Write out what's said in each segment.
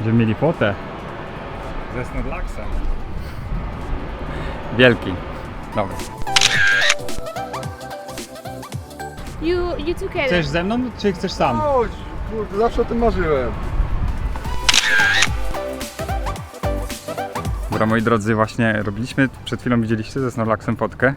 Będziemy mieli fotę. Ze Snorlaxem. Wielki. Dobra. You you together. Chcesz ze mną, czy chcesz sam? Chodź, kurde, zawsze o tym marzyłem. Dobra, moi drodzy, właśnie robiliśmy, przed chwilą widzieliście ze Snorlaxem fotkę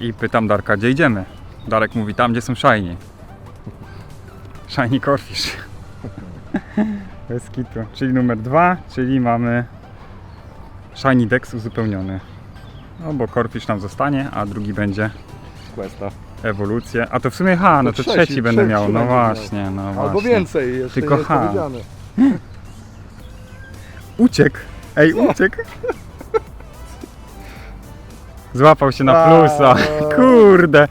i pytam Darka, gdzie idziemy? Darek mówi, tam gdzie są shiny. Shiny Corfish. Bez kitu. Czyli numer dwa, czyli mamy Shiny Dex uzupełniony. No bo Corfish nam zostanie, a drugi będzie Questa. ewolucję. A to w sumie, ha, no to, trzeci, trzeci, będę trzeci miał. No właśnie, no właśnie. Albo więcej, jeszcze Tylko jest H. powiedziane. Uciekł! Ej, uciekł! Złapał się na A. plusa. Kurde,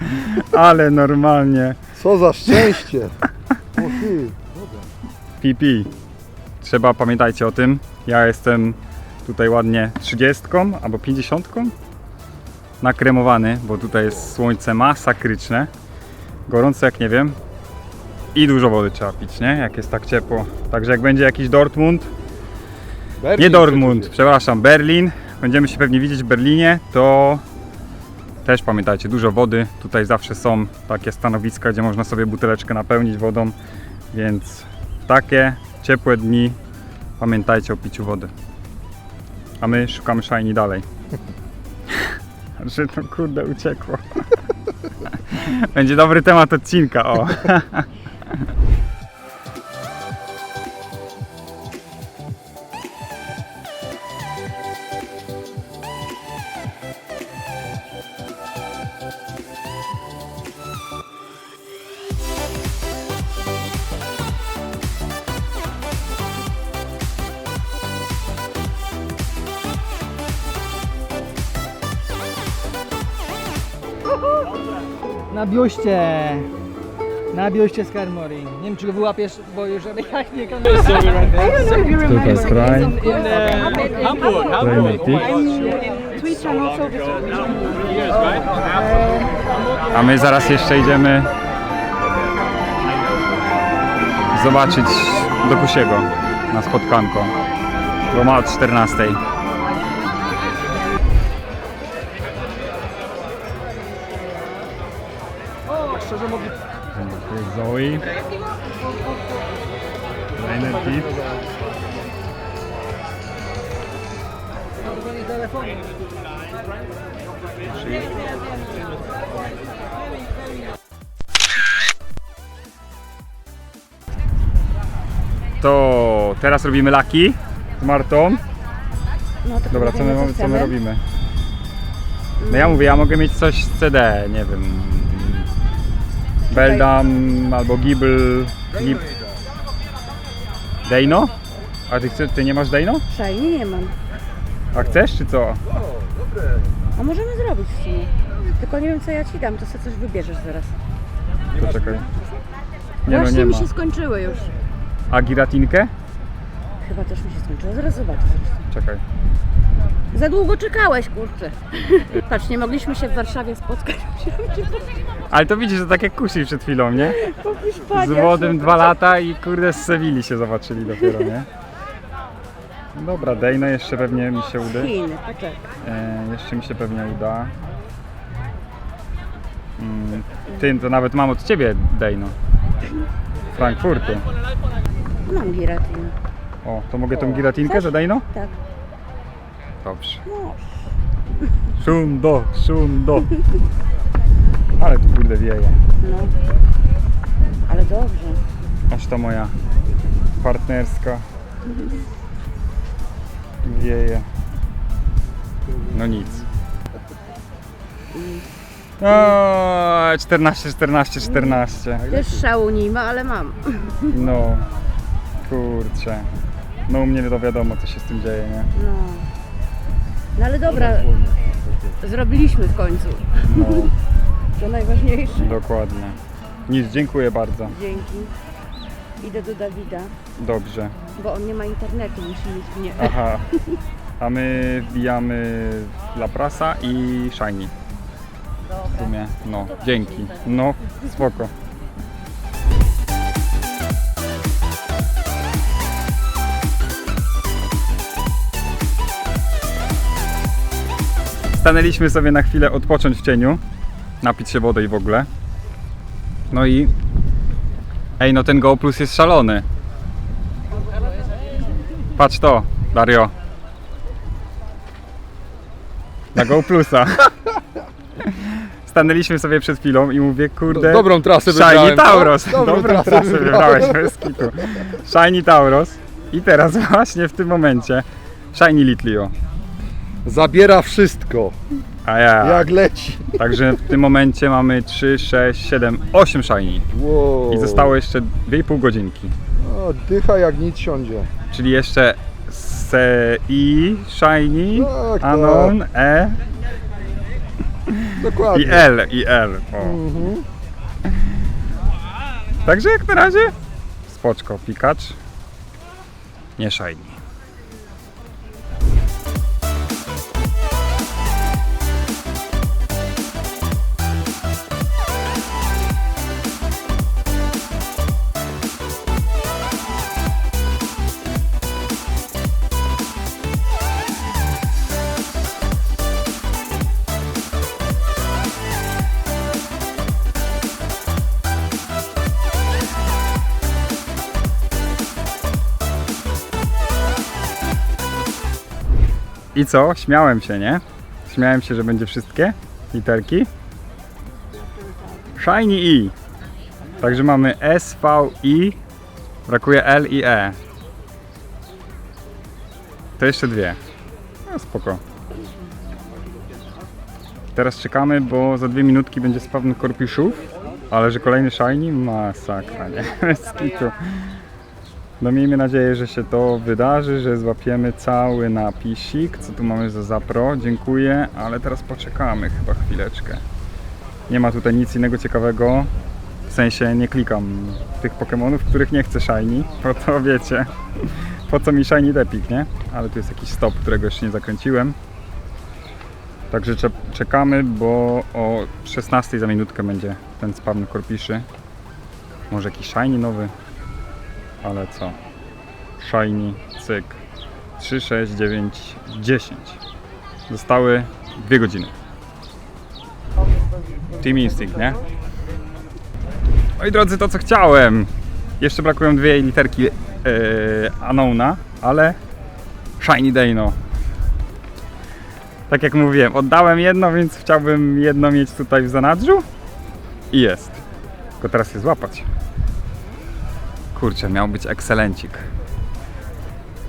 ale normalnie. Co za szczęście! Pipi. Trzeba pamiętajcie o tym. Ja jestem tutaj ładnie 30 albo 50 nakremowany, bo tutaj jest słońce masakryczne. Gorąco jak nie wiem. I dużo wody trzeba pić, nie? Jak jest tak ciepło. Także jak będzie jakiś Dortmund, Berlin Nie Dortmund, przepraszam, Berlin. Będziemy się pewnie widzieć w Berlinie, to też pamiętajcie, dużo wody. Tutaj zawsze są takie stanowiska, gdzie można sobie buteleczkę napełnić wodą, więc takie ciepłe dni pamiętajcie o piciu wody. A my szukamy shiny dalej. Że to kurde uciekło. Będzie dobry temat odcinka, o. Na biuście. Na biuście z. Nie wiem, czy go wyłapiesz, bo już jak nie kamerę. Tutaj jest Prime. Hamburg, Hamburg. A my zaraz jeszcze idziemy zobaczyć do Kusiego na spotkanko. Bo ma o 14. Zoe. Kolejny tip. To teraz robimy laki z Martą. No Dobra, co my, co my robimy? No ja mówię, ja mogę mieć coś z CD, nie wiem. Beldam albo Gibel. Gib... Dejno? A ty, chcesz, ty nie masz Dejno? Shiny nie mam. A chcesz czy co? A możemy zrobić w sumie. Tylko nie wiem co ja ci dam, to sobie coś wybierzesz zaraz. To czekaj. Nie no, Właśnie nie mi ma. się skończyły już. A giratinkę? Chyba też mi się skończyło. Zaraz zobaczę. Czekaj. Za długo czekałeś, kurczę. Patrz, nie mogliśmy się w Warszawie spotkać. Ale to widzisz, że tak jak kusi przed chwilą, nie? Z Włodem dwa lata i kurde z Sewilli się zobaczyli dopiero, nie? Dobra, Dejno jeszcze pewnie mi się uda. Chiny, poczekaj. E, jeszcze mi się pewnie uda. Mm, ty, to nawet mam od ciebie Dejno. Frankfurtu. Mam giratinę. O, to mogę tą giratinkę, że Dejno? Tak. Dobrze. Szundo, szundo. Ale tu kurde wieje. No. Ale dobrze. Aż ta moja partnerska wieje. No nic. O, 14, 14, 14. Też szału nie ma, ale mam. No, kurczę. No u mnie to wiadomo co się z tym dzieje, nie? No. No ale dobra, zrobiliśmy w końcu. No, To najważniejsze. dokładnie. Nic, dziękuję bardzo. Dzięki. Idę do Dawida, Dobrze. bo on nie ma internetu, musi mieć mnie. Aha. A my wbijamy La Prasa i Shiny. W sumie, no, dzięki. No, spoko. Stanęliśmy sobie na chwilę odpocząć w cieniu, napić się wody i w ogóle. No i... Ej, no ten Go Plus jest szalony. Patrz to, Dario. Na Go Plusa. Stanęliśmy sobie przed chwilą i mówię, kurde... Dobrą trasę Shiny wybrałem. Tauros. Dobrą trasę wybrałeś bez kitu. Shiny Tauros. I teraz właśnie w tym momencie Shiny Litlio. Zabiera wszystko, A ja. jak leci. Także w tym momencie mamy 3, 6, 7, 8 Shiny. Wow. I zostało jeszcze 2,5 godzinki. O, dycha jak nic siądzie. Czyli jeszcze se i Shiny, Tak, Anon, E Dokładnie. i L, i L. O. Mhm. Także jak na razie spoczko, pikacz. Nie Shiny. I co? Śmiałem się, nie? Śmiałem się, że będzie wszystkie literki. Shiny I. Także mamy S, V, I. Brakuje L i E. To jeszcze dwie. No spoko. Teraz czekamy, bo za dwie minutki będzie spawn korpiszów. Ale że kolejny shiny? Masakra, nie? Bez kitu. No miejmy nadzieję, że się to wydarzy, że złapiemy cały napisik. Co tu mamy za zapro? Dziękuję, ale teraz poczekamy chyba chwileczkę. Nie ma tutaj nic innego ciekawego. W sensie nie klikam tych Pokémonów, których nie chcę shiny, bo to wiecie, po co mi shiny depik, nie? Ale tu jest jakiś stop, którego jeszcze nie zakręciłem. Także cze- czekamy, bo o 16 za minutkę będzie ten spawn korpiszy. Może jakiś shiny nowy? Ale co? Shiny, cyk. 3, 6, 9, 10. Zostały 2 godziny. Team Instinct, nie? Moi drodzy, to co chciałem. Jeszcze brakują dwie literki yy, Anona, ale Shiny Dano. Tak jak mówiłem, oddałem jedno, więc chciałbym jedno mieć tutaj w zanadrzu. I jest. Tylko teraz je złapać. Kurczę, miał być ekscelencik.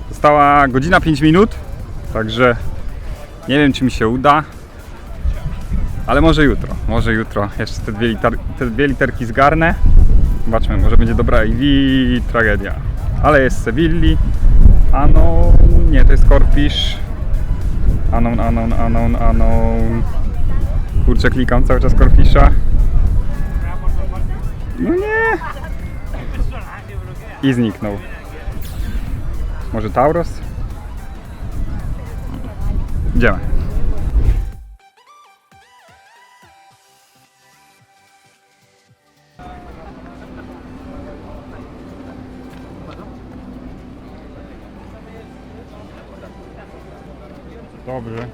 Została godzina 5 minut, także nie wiem czy mi się uda. Ale może jutro, może jutro jeszcze te dwie, liter, te dwie literki zgarnę. Zobaczmy, może będzie dobra i tragedia. Ale jest Sevilli, Anon, nie to jest Corpisz. Anon, Anon, Anon, Anon. Kurczę, klikam cały czas Corpisza. No nie! I zniknął. Może Tauros? Idziemy. Dobry.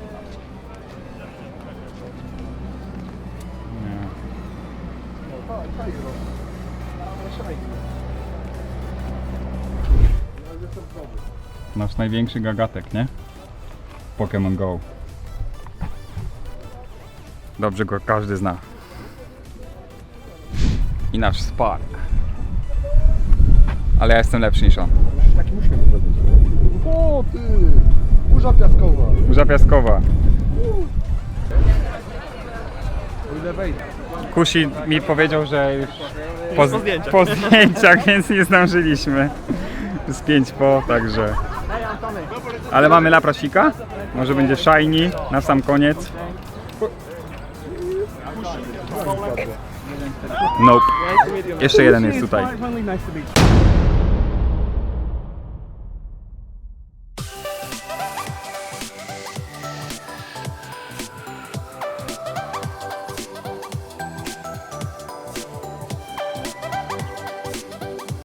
Nie. Nasz największy gagatek, nie? Pokémon Go. Dobrze go każdy zna. I nasz Spark. Ale ja jestem lepszy niż on. Taki uśmiech zrobić. O ty! Burza piaskowa. Burza piaskowa. Kusi mi powiedział, że już po, z- po zdjęciach, więc nie zdążyliśmy. Z 5 po, także. Ale mamy laprasika. Może będzie shiny na sam koniec. Nope. Jeszcze jeden jest tutaj.